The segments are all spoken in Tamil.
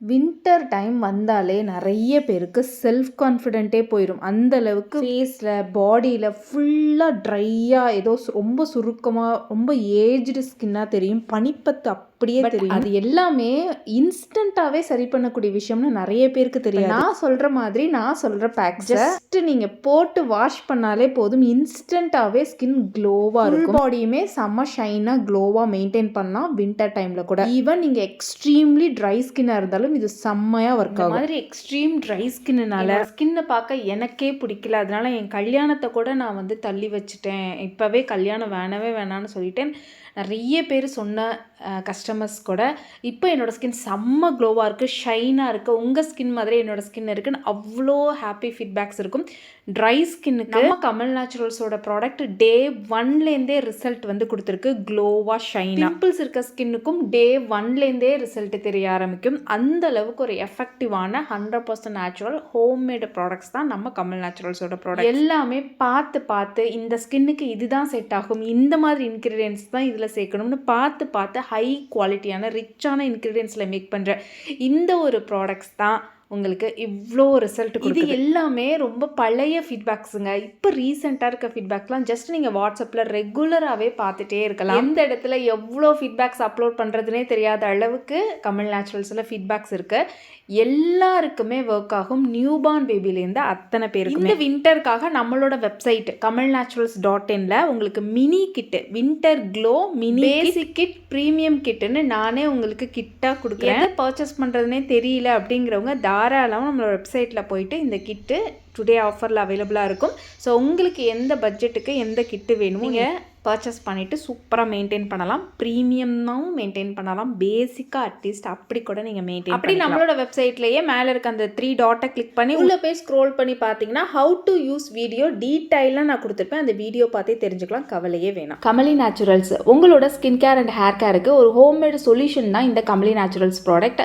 வின்டர் டைம் வந்தாலே நிறைய பேருக்கு செல்ஃப் கான்ஃபிடென்ட்டே போயிடும் அந்த அளவுக்கு ஃபேஸில் பாடியில் ஃபுல்லாக ட்ரையாக ஏதோ ரொம்ப சுருக்கமாக ரொம்ப ஏஜ்டு ஸ்கின்னாக தெரியும். பனிப்பத்து அப்படியே தெரியும். அது எல்லாமே இன்ஸ்டண்ட்டாகவே சரி பண்ணக்கூடிய விஷயம்னு நிறைய பேருக்கு தெரியும். நான் சொல்கிற மாதிரி நான் சொல்கிற பேக் ஜஸ்ட் நீங்கள் போட்டு வாஷ் பண்ணாலே போதும். இன்ஸ்டண்ட்டாகவே ஸ்கின் க்ளோவாக இருக்கும். பாடியுமே செம்ம ஷைனாக க்ளோவாக மெயின்டைன் பண்ணலாம் வின்டர் டைமில் கூட. ஈவன் நீங்கள் எக்ஸ்ட்ரீம்லி ட்ரை ஸ்கின்னாக இருந்தாலும் இது செம்மையாக ஒர்க் ஆகும். மாதிரி எக்ஸ்ட்ரீம் ட்ரை ஸ்கின்னுனால ஸ்கின்னை பார்க்க எனக்கே பிடிக்கல. அதனால என் கல்யாணத்தை கூட நான் வந்து தள்ளி வச்சுட்டேன். இப்போவே கல்யாணம் வேணவே வேணான்னு சொல்லிட்டேன். நிறைய பேர் சொன்ன கஸ்டமர்ஸ் கூட இப்போ என்னோட ஸ்கின் செம்ம க்ளோவாக இருக்குது ஷைனாக இருக்குது உங்கள் ஸ்கின் மாதிரி என்னோட ஸ்கின் இருக்குன்னு அவ்வளோ ஹாப்பி ஃபீட்பேக்ஸ் இருக்கும். ட்ரை ஸ்கின்னுக்கு நம்ம கமல் நேச்சுரல்ஸோட ப்ராடக்ட் டே ஒன்லேருந்தே ரிசல்ட் வந்து கொடுத்துருக்கு. க்ளோவாக ஷைனாக பிம்பிள்ஸ் இருக்க ஸ்கின்னுக்கும் டே ஒன்லேருந்தே ரிசல்ட் தெரிய ஆரம்பிக்கும். அந்த அளவுக்கு ஒரு எஃபெக்டிவான hundred percent natural homemade products தான் நம்ம கமல் நேச்சுரல்ஸோட ப்ராடக்ட் எல்லாமே பார்த்து பார்த்து இந்த ஸ்கின்னுக்கு இதுதான் செட் ஆகும். இந்த மாதிரி இன்க்ரீடியன்ஸ் தான் இதில் சேர்க்கணும்னு பார்த்து பார்த்து ஹை குவாலிட்டியான ரிச்சான இன்க்ரீடியன்ஸில் மேக் பண்ணுற இந்த ஒரு ப்ராடக்ட்ஸ் தான் உங்களுக்கு இவ்வளோ ரிசல்ட் இது எல்லாமே ரொம்ப பழைய ஃபீட்பேக்ஸுங்க இப்போ ரீசெண்டாக இருக்க ஃபீட்பேக்லாம் ஜஸ்ட் நீங்கள் வாட்ஸ்அப்பில் ரெகுலராகவே பார்த்துட்டே இருக்கலாம். எந்த இடத்துல எவ்வளோ ஃபீட்பேக்ஸ் அப்லோட் பண்ணுறதுனே தெரியாத அளவுக்கு கமல் நேச்சுரல்ஸில் ஃபீட்பேக்ஸ் இருக்குது எல்லாருக்குமே ஒர்க் ஆகும். நியூபார்ன் பேபிலேருந்து அத்தனை பேருக்கு இந்த வின்டருக்காக நம்மளோட வெப்சைட் கமல் நேச்சுரல்ஸ் டாட் இன்ல உங்களுக்கு mini kit winter glow mini basic kit premium கிட்டுன்னு நானே உங்களுக்கு கிட்டாக கொடுக்குறேன். பர்ச்சேஸ் பண்ணுறதுனே தெரியல அப்படிங்கிறவங்க தாராளமாக நம்மளோட வெப்சைட்டில் போயிட்டு இந்த கிட்டு டுடே ஆஃபரில் அவைலபிளாக இருக்கும். ஸோ உங்களுக்கு எந்த பட்ஜெட்டுக்கு எந்த கிட்டு வேணுமோ நீங்கள் பர்ச்சேஸ் பண்ணிவிட்டு சூப்பராக மெயின்டைன் பண்ணலாம். ப்ரீமியமாகவும் மெயின்டைன் பண்ணலாம். பேசிக்காக அட்லீஸ்ட் அப்படி கூட நீங்கள் மெயின்டைன் அப்படி நம்மளோட வெப்சைட்லேயே மேலே இருக்க அந்த த்ரீ டாட்டை கிளிக் பண்ணி உள்ளே போய் ஸ்க்ரோல் பண்ணி பார்த்தீங்கன்னா ஹவு டு யூஸ் வீடியோ டீட்டெயிலாக நான் கொடுத்துருப்பேன். அந்த வீடியோ பார்த்தே தெரிஞ்சுக்கலாம். கவலையே வேணாம். கமலி நேச்சுரல்ஸ் உங்களோட ஸ்கின் கேர் அண்ட் ஹேர் கேருக்கு ஒரு ஹோம்மேடு சொல்யூஷன் தான் இந்த Kamali naturals product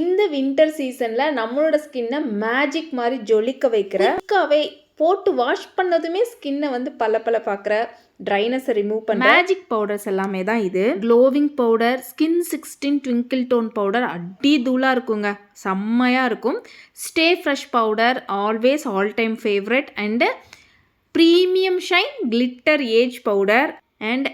இந்த வின்டர் சீசனில் நம்மளோட ஸ்கின்னை மேஜிக் மாதிரி ஜொலிக்க வைக்கிற போட்டு வாஷ் பண்ணதுமே ஸ்கின்னை வந்து பல பல பார்க்குற ட்ரைனஸை ரிமூவ் பண்ண மேஜிக் பவுடர்ஸ் எல்லாமே தான் இது. Glowing powder skin sixteen twinkle tone powder அடி தூளாக இருக்குங்க. செம்மையாக இருக்கும். Stay fresh powder always all time favourite and premium shine glitter age powder and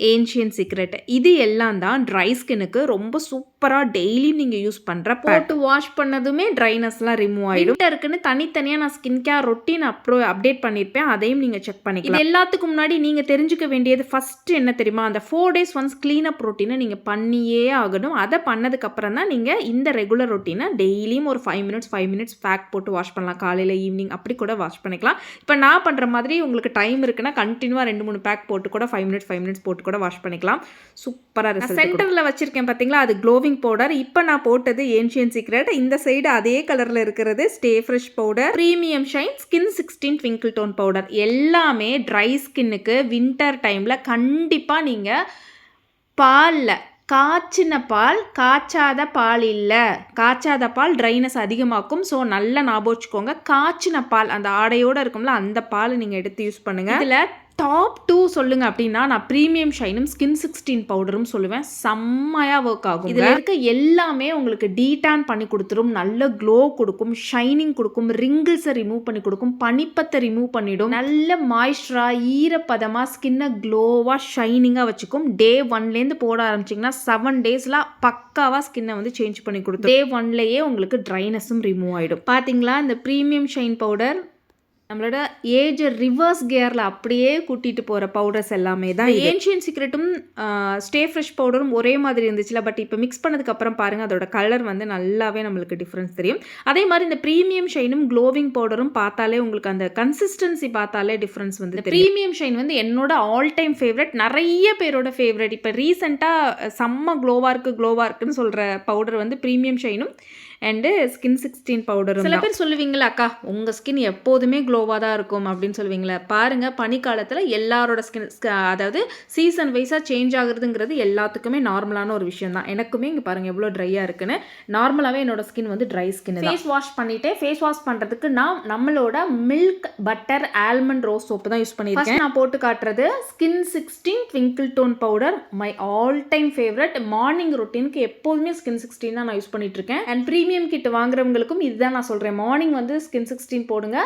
ancient secret இது எல்லாம் தான் ட்ரை ஸ்கின்னுக்கு ரொம்ப சூப்பராக டெய்லி நீங்கள் யூஸ் பண்ணுற போட்டு வாஷ் பண்ணதுமே ட்ரைனஸ்லாம் ரிமூவ் ஆகிடும் வின்டருக்குன்னு தனித்தனியாக நான் ஸ்கின் கேர் ரொட்டீன் அப்ரோ அப்டேட் பண்ணியிருப்பேன் அதையும் நீங்கள் செக் பண்ணிக்கலாம். இது எல்லாத்துக்கும் முன்னாடி நீங்கள் தெரிஞ்சுக்க வேண்டியது ஃபஸ்ட்டு என்ன தெரியுமா? அந்த ஃபோர் டேஸ் ஒன்ஸ் க்ளீனப் ரொட்டீனை நீங்கள் பண்ணியே ஆகணும். அதை பண்ணதுக்கப்புறம் தான் நீங்கள் இந்த ரெகுலர் ரொட்டீனை டெய்லியும் ஒரு five minutes five minutes pack போட்டு வாஷ் பண்ணலாம். காலையில் ஈவினிங் அப்படி கூட வாஷ் பண்ணிக்கலாம். இப்போ நான் பண்ணுற மாதிரி உங்களுக்கு டைம் இருக்குன்னா கண்டினியூவாக ரெண்டு மூணு பேக் போட்டு கூட ஃபைவ் மினிட்ஸ் ஃபைவ் மினிட்ஸ் போட்டு கூட வாஷ் பண்ணிக்கலாம். சூப்பராக ரிசல்ட் சென்டரில் வச்சிருக்கேன் பார்த்தீங்களா அது க்ளோவிங் பவுடர் இப்போ நான் போட்டது ஏன்ஷியன் சீக்ரெட் இந்த சைடு அதே கலரில் இருக்கிறது. Stay fresh powder premium shine skin sixteen twinkle tone powder எல்லாமே ட்ரை ஸ்கின்னுக்கு வின்டர் டைமில் கண்டிப்பாக நீங்கள் பாலில் காய்ச்சின பால் காய்ச்சாத பால் இல்லை. காய்ச்சாத பால் ட்ரைனஸ் அதிகமாக்கும். ஸோ நல்லா ஞாபகம் வச்சுக்கோங்க. காய்ச்சின பால் அந்த ஆடையோடு இருக்கும்ல அந்த பால் நீங்கள் எடுத்து யூஸ் பண்ணுங்கள் இதில் டாப் டூ சொல்லுங்க அப்படின்னா நான் ப்ரீமியம் ஷைனும் ஸ்கின் சிக்ஸ்டீன் பவுடரும் சொல்லுவேன். செம்மையாக ஒர்க் ஆகும் இதில் இருக்க எல்லாமே உங்களுக்கு டீடான் பண்ணி கொடுத்துரும். நல்ல க்ளோ கொடுக்கும் ஷைனிங் கொடுக்கும் ரிங்கிள்ஸை ரிமூவ் பண்ணி கொடுக்கும் பனிப்பத்தை ரிமூவ் பண்ணிடும். நல்ல மாய்ஸ்சராக ஈரப்பதமாக ஸ்கின்னை க்ளோவாக ஷைனிங்காக வச்சுக்கும். டே ஒன்லேருந்து போட ஆரம்பிச்சிங்கன்னா செவன் டேஸில் பக்காவாக ஸ்கின்னை வந்து சேஞ்ச் பண்ணி கொடுத்துரும். டே ஒன்லேயே உங்களுக்கு ட்ரைனஸும் ரிமூவ் ஆகிடும் பார்த்தீங்களா இந்த ப்ரீமியம் ஷைன் பவுடர் நம்மளோட ஏஜ் ரிவர்ஸ் கியரில் அப்படியே கூட்டிகிட்டு போகிற பவுடர்ஸ் எல்லாமே தான் ஏன்ஷியன் சீக்ரெட்டும் ஸ்டே ஃப்ரெஷ் பவுடரும் ஒரே மாதிரி இருந்துச்சுல பட் இப்போ மிக்ஸ் பண்ணதுக்கப்புறம் பாருங்கள் அதோட கலர் வந்து நல்லாவே நம்மளுக்கு டிஃப்ரென்ஸ் தெரியும். அதே மாதிரி இந்த ப்ரீமியம் ஷைனும் க்ளோவிங் பவுடரும் பார்த்தாலே உங்களுக்கு அந்த கன்சிஸ்டன்சி பார்த்தாலே டிஃப்ரென்ஸ் வந்து ப்ரீமியம் ஷைன் வந்து என்னோட ஆல் டைம் ஃபேவரட் நிறைய பேரோட ஃபேவரட் இப்போ ரீசெண்டாக செம்ம க்ளோவாக இருக்குது க்ளோவாக இருக்குன்னு சொல்கிற பவுடர் வந்து ப்ரீமியம் ஷைனும் அண்டு ஸ்கின் சிக்ஸ்டீன் பவுடரும் சில பேர் சொல்லுவீங்களா அக்கா உங்கள் ஸ்கின் எப்போதுமே க்ளோவாக தான் இருக்கும் அப்படின்னு சொல்லுவீங்களா பாருங்கள் பனிக்காலத்தில் எல்லாரோட ஸ்கின் அதாவது சீசன் வைஸாக சேஞ்ச் ஆகுறதுங்கிறது எல்லாத்துக்குமே நார்மலான ஒரு விஷயம் தான். எனக்குமே இங்கே பாருங்கள் எவ்வளோ ட்ரையாக இருக்குன்னு. நார்மலாகவே என்னோட ஸ்கின் வந்து ட்ரை ஸ்கின் ஃபேஸ் வாஷ் பண்ணிவிட்டு ஃபேஸ் வாஷ் பண்ணுறதுக்கு நான் நம்மளோட milk butter almond rose soap தான் யூஸ் பண்ணியிருக்கேன் நான் போட்டு காட்டுறது skin sixteen twinkle tone powder my all time favourite morning ரொட்டீனுக்கு எப்போதுமே ஸ்கின் சிக்ஸ்டீன் தான் நான் யூஸ் பண்ணிட்டு இருக்கேன். அண்ட் ப்ரீமியம் கிட் வாங்குறவங்களுக்கும் இதுதான் நான் சொல்கிறேன் மார்னிங் வந்து ஸ்கின் சிக்ஸ்டீன் போடுங்க.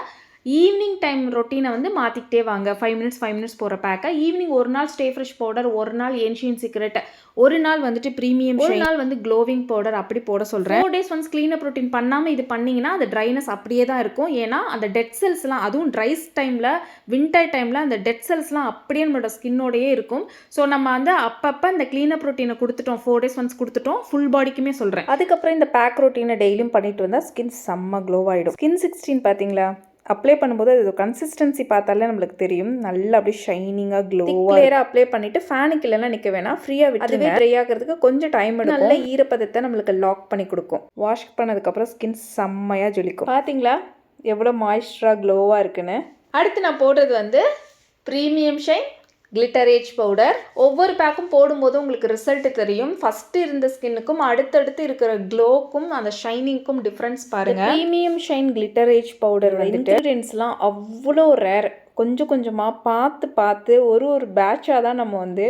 ஈவினிங் டைம் ரொட்டீனை வந்து மாற்றிக்கிட்டே வாங்க. ஃபைவ் மினிட்ஸ் ஃபைவ் மினிட்ஸ் போகிற பேக்கை ஈவினிங் ஒரு நாள் ஸ்டே ஃப்ரெஷ் பவுடர் ஒரு நாள் ஏன்ஷியன் சீக்ரெட் ஒரு நாள் வந்துட்டு ப்ரீமியம் ஒரு நாள் வந்து க்ளோவிங் பவுடர் அப்படி போட சொல்கிறேன் four days once cleanup routine பண்ணாமல் இது பண்ணிங்கன்னா அந்த ட்ரைனஸ் அப்படியே தான் இருக்கும். ஏன்னா அந்த டெட் செல்ஸ்லாம் அதுவும் ட்ரைஸ் டைமில் வின்டர் டைமில் அந்த டெட் செல்ஸ்லாம் அப்படியே நம்மளோட ஸ்கின்னோடையே இருக்கும். ஸோ நம்ம வந்து அப்பப்போ இந்த க்ளீனப் ரொட்டீனை கொடுத்துட்டோம். ஃபோர் டேஸ் ஒன்ஸ் கொடுத்துட்டோம். ஃபுல் பாடிக்குமே சொல்கிறேன் அதுக்கப்புறம் இந்த பேக் ரொட்டீனை டெய்லியும் பண்ணிட்டு வந்தால் ஸ்கின் செம்ம க்ளோ ஆகிடும் ஸ்கின் சிக்ஸ்டீன் பார்த்தீங்களா? அப்ளை பண்ணும்போது அது கன்சிஸ்டன்சி பார்த்தாலே நம்மளுக்கு தெரியும். நல்லா அப்படியே ஷைனிங்காக க்ளோவாக லேயராக அப்ளை பண்ணிட்டு ஃபேனுக்கு இல்லைன்னா நிற்க வேணாம். ஃப்ரீயாக விட்டு அதுவே ட்ரை ஆகிறதுக்கு கொஞ்சம் டைம் எடுக்கும். நல்ல ஈரப்பதத்தை நம்மளுக்கு லாக் பண்ணி கொடுக்கும். வாஷ் பண்ணதுக்கப்புறம் ஸ்கின் செம்மையாக ஜொலிக்கும். பார்த்தீங்களா எவ்வளோ மாய்ஸ்டராக க்ளோவாக இருக்குன்னு. அடுத்து நான் போடுறது வந்து premium shine glitter age powder ஒவ்வொரு பேக்கும் போடும்போது உங்களுக்கு ரிசல்ட் தெரியும். ஃபர்ஸ்ட் இருந்த ஸ்கின்னுக்கும் அடுத்தடுத்து இருக்கிற க்ளோக்கும் அந்த ஷைனிங்க்கும் டிஃப்ரென்ஸ் பாருங்க. Premium shine glitter age powder வந்துட்டு இன்க்ரீடியன்ஸ்லாம் அவ்வளோ ரேர் கொஞ்சம் கொஞ்சமாக பார்த்து பார்த்து ஒரு ஒரு பேட்சாக தான் நம்ம வந்து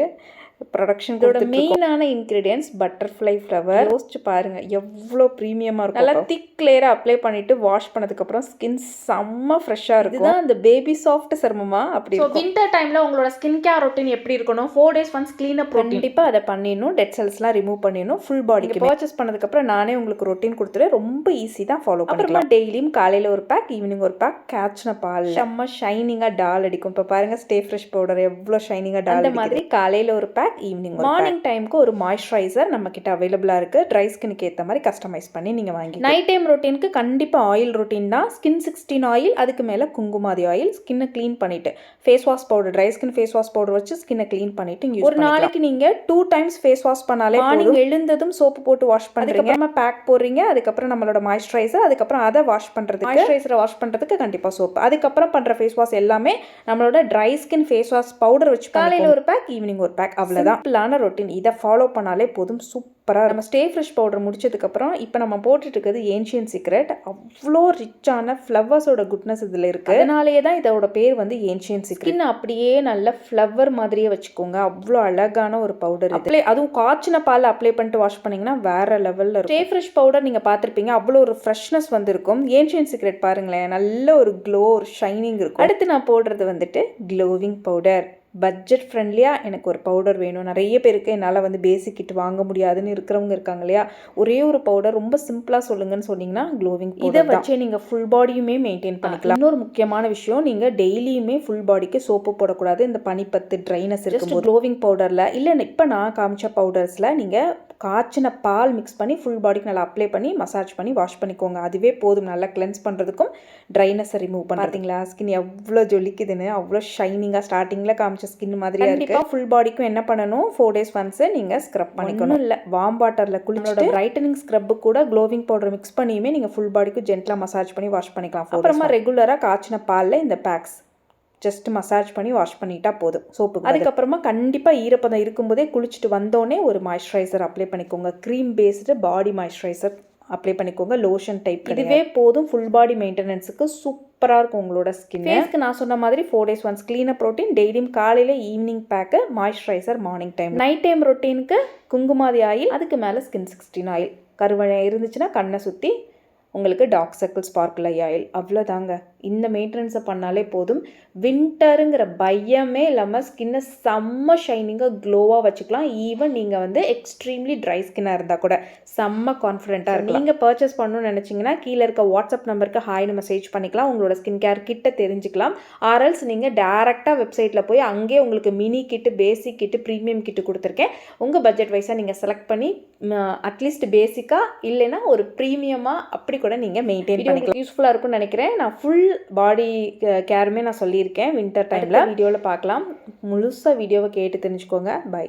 ப்ரொடக்ஷன் இதோட மெயினான இன்க்ரீடியன்ஸ் பட்டர்ஃப்ளை ஃப்ளவர் யோசிச்சு பாருங்க எவ்வளோ ப்ரீமியமாக இருக்கும் நல்லா திக் லேயராக அப்ளை பண்ணிட்டு வாஷ் பண்ணதுக்கப்புறம் ஸ்கின் செம்ம ஃப்ரெஷ்ஷாக இருக்கும். இதுதான் அந்த பேபி சாஃப்ட் சருமமா அப்படி ஸோ வின்டர் டைமில் உங்களோட ஸ்கின் கேர் ரொட்டீன் எப்படி இருக்கணும்? ஃபோர் டேஸ் ஒன்ஸ் க்ளீனப் கண்டிப்பாக அதை பண்ணிடணும். டெட் செல்ஸ்லாம் ரிமூவ் பண்ணிடணும். ஃபுல் பாடிக்கு பர்ச்சேஸ் பண்ணதுக்கப்புறம் நானே உங்களுக்கு ரொட்டீன் கொடுத்துட்டு ரொம்ப ஈஸி தான் ஃபாலோ பண்ணிக்கலாம். டெய்லியும் காலையில் ஒரு பேக் ஈவினிங் ஒரு பேக் கேட்ச்ன பால் செம்ம ஷைனிங்காக டால் அடிக்கும். இப்போ பாருங்க ஸ்டே ஃப்ரெஷ் பவுடர் எவ்வளோ ஷைனிங்காக டால் அந்த மாதிரி காலையில் ஒரு பேக் ஈவினிங் மார்னிங் டைமுக்கு ஒரு மாய்ஸ்சரைசர் நம்ம கிட்ட அவைலபிளாக இருக்குது ட்ரை ஸ்கினுக்கு ஏற்ற மாதிரி கஸ்டமைஸ் பண்ணி நீங்கள் வாங்கி நைட் டைம் ரொட்டீனுக்கு கண்டிப்பாக ஆயில் ரொட்டீன் தான். ஸ்கின் சிக்ஸ்டீன் ஆயில் அதுக்கு மேலே குங்குமாதி ஆயில் ஸ்கின்னை க்ளீன் பண்ணிட்டு face wash powder dry skin face wash powder வச்சு ஸ்கின்னை க்ளீன் பண்ணிட்டு இங்கே ஒரு நாளைக்கு நீங்கள் டூ டைம்ஸ் ஃபேஸ் வாஷ் பண்ணாலே மார்னிங் எழுந்ததும் சோப்பு போட்டு வாஷ் பண்ணுறீங்க நம்ம பேக் போடுறீங்க. அதுக்கப்புறம் நம்மளோட மாய்ஸ்சரைசர் அதுக்கப்புறம் அதை வாஷ் பண்ணுறதுக்கு மாய்ஸ்சரைசரை வாஷ் பண்ணுறதுக்கு கண்டிப்பாக சோப்பு அதுக்கப்புறம் பண்ணுற ஃபேஸ் வாஷ் எல்லாமே நம்மளோட dry skin face wash powder வச்சு காலையில் ஒரு பேக் ஈவினிங் ஒரு பேக் அவ்வளோதான் சிம்பிளான ரொட்டீன் இதை ஃபாலோ பண்ணாலே போதும் சூப்பராக நம்ம ஸ்டே ஃப்ரெஷ் பவுடர் முடிச்சதுக்கப்புறம் இப்போ நம்ம போட்டுட்டு இருக்கிறது ஏன்ஷியன் சீக்ரெட் அவ்வளோ ரிச்சான ஃப்ளவர்ஸோட குட்னஸ் இதில் இருக்குது அதனாலேயே தான் இதோட பேர் வந்து ஏன்ஷியன் சீக்ரெட் அப்படியே நல்ல ஃப்ளவர் மாதிரியே வச்சுக்கோங்க. அவ்வளோ அழகான ஒரு பவுடர் அப்ளை அதுவும் காய்ச்சின பால் அப்ளை பண்ணிட்டு வாஷ் பண்ணிங்கன்னா வேற லெவலில் இருக்கும். ஸ்டே ஃப்ரெஷ் பவுடர் நீங்கள் பார்த்துருப்பீங்க. அவ்வளோ ஒரு ஃப்ரெஷ்னஸ் வந்திருக்கும். ஏன்ஷியன் சீக்ரெட் பாருங்களேன். நல்ல ஒரு க்ளோ ஒரு ஷைனிங் இருக்கும். அடுத்து நான் போடுறது வந்துட்டு க்ளோவிங் பவுடர் பட்ஜெட் ஃப்ரெண்ட்லியாக எனக்கு ஒரு பவுடர் வேணும். நிறைய பேருக்கு என்னால் வந்து பேசிக் கிட் வாங்க முடியாதுன்னு இருக்கிறவங்க இருக்காங்க இல்லையா? ஒரே ஒரு பவுடர் ரொம்ப சிம்பிளாக சொல்லுங்கன்னு சொன்னீங்கன்னா க்ளோவிங் இதை வச்சே நீங்கள் ஃபுல் பாடியுமே மெயின்டைன் பண்ணிக்கலாம். இன்னொரு முக்கியமான விஷயம் நீங்கள் டெய்லியுமே ஃபுல் பாடிக்கு சோப்பு போடக்கூடாது. இந்த பனிப்பத்து ட்ரைனஸ் இருக்கும்போது. க்ளோவிங் பவுடரில் இல்லை இப்போ நான் காமிச்ச பவுடர்ஸில் நீங்கள் காய்ச்சின பால் மிக்ஸ் பண்ணி ஃபுல் பாடிக்கு நல்லா அப்ளை பண்ணி மசாஜ் பண்ணி வாஷ் பண்ணிக்கோங்க. அதுவே போதும். நல்லா கிளென்ஸ் பண்ணுறதுக்கும் ட்ரைனஸை ரிமூவ் பண்ண பார்த்தீங்களா ஸ்கின் எவ்வளோ ஜொலிக்குதுன்னு அவ்வளோ ஷைனிங்காக ஸ்டார்டிங்கில் காமிச்ச ஸ்கின் மாதிரி கண்டிப்பாக ஃபுல் பாடிக்கும் என்ன பண்ணணும்? ஃபோர் டேஸ் ஒன்ஸ் நீங்கள் ஸ்க்ரப் பண்ணிக்கணும். இல்லை. வார்ம் வாட்டரில் குளிச்சோட பிரைட்டனிங் ஸ்க்ரப்பு கூட க்ளோவிங் பவுடர் மிக்ஸ் பண்ணியுமே நீங்கள் ஃபுல் பாடிக்கு ஜென்டலாக மசாஜ் பண்ணி வாஷ் பண்ணிக்கலாம். அப்புறமா ரெகுலராக காய்ச்சின பாலில் இந்த பேக்ஸ் ஜஸ்ட் மசாஜ் பண்ணி வாஷ் பண்ணிட்டா போதும். சோப்பு அதுக்கப்புறமா கண்டிப்பாக ஈரப்பதம் இருக்கும்போதே குளிச்சுட்டு வந்தோடனே ஒரு மாய்ஸ்சரைசர் அப்ளை பண்ணிக்கோங்க. Cream based body moisturiser apply பண்ணிக்கோங்க. லோஷன் டைப் இதுவே போதும் ஃபுல் பாடி மெயின்டெனன்ஸுக்கு சூப்பராக இருக்கும் உங்களோட ஸ்கின் ஃபேஸ்க்கு நான் சொன்ன மாதிரி four days once cleanup protein டெய்லியும் காலையில் evening pack moisturiser morning time night time ரொட்டீனுக்கு Kumkumadi oil அதுக்கு மேலே ஸ்கின் சிக்ஸ்டீன் ஆயில் கருவழை இருந்துச்சுன்னா கண்ணை சுற்றி உங்களுக்கு டார்க் சர்க்கிள் ஸ்பார்க்கிள் ஆயில். அவ்வளோதாங்க இந்த மெயின்டெனன்ஸை பண்ணாலே போதும். வின்டருங்கிற பயமே இல்லாமல் ஸ்கின்னை செம்ம ஷைனிங்காக க்ளோவாக வச்சுக்கலாம். ஈவன் நீங்கள் வந்து எக்ஸ்ட்ரீம்லி ட்ரை ஸ்கின்னாக இருந்தால் கூட செம்ம கான்ஃபிடென்ட்டாக இருக்கும் நீங்கள் பர்ச்சேஸ் பண்ணணும்னு நினச்சிங்கன்னா கீழே இருக்க வாட்ஸ்அப் நம்பருக்கு ஹாய்னு மெசேஜ் பண்ணிக்கலாம். உங்களோட ஸ்கின் கேர் கிட்ட தெரிஞ்சுக்கலாம். ஆர்எல்ஸ் நீங்கள் டேரெக்டாக வெப்சைட்டில் போய் அங்கேயே உங்களுக்கு மினி கிட்டு பேசிக் கிட்டு ப்ரீமியம் கிட்டு கொடுத்துருக்கேன். உங்கள் பட்ஜெட் வைஸாக நீங்கள் செலக்ட் பண்ணி அட்லீஸ்ட் பேசிக்காக இல்லைன்னா ஒரு ப்ரீமியமாக அப்படி கூட நீங்கள் மெயின்டைன் பண்ணிக்கலாம். யூஸ்ஃபுல்லாக இருக்கும்னு நினைக்கிறேன். நான் ஃபுல் பாடி கேருமே நான் சொல்லியிருக்கேன். வின்டர் டைமில் வீடியோவில் பார்க்கலாம். முழுசாக வீடியோவை கேட்டு தெரிஞ்சுக்கோங்க. பை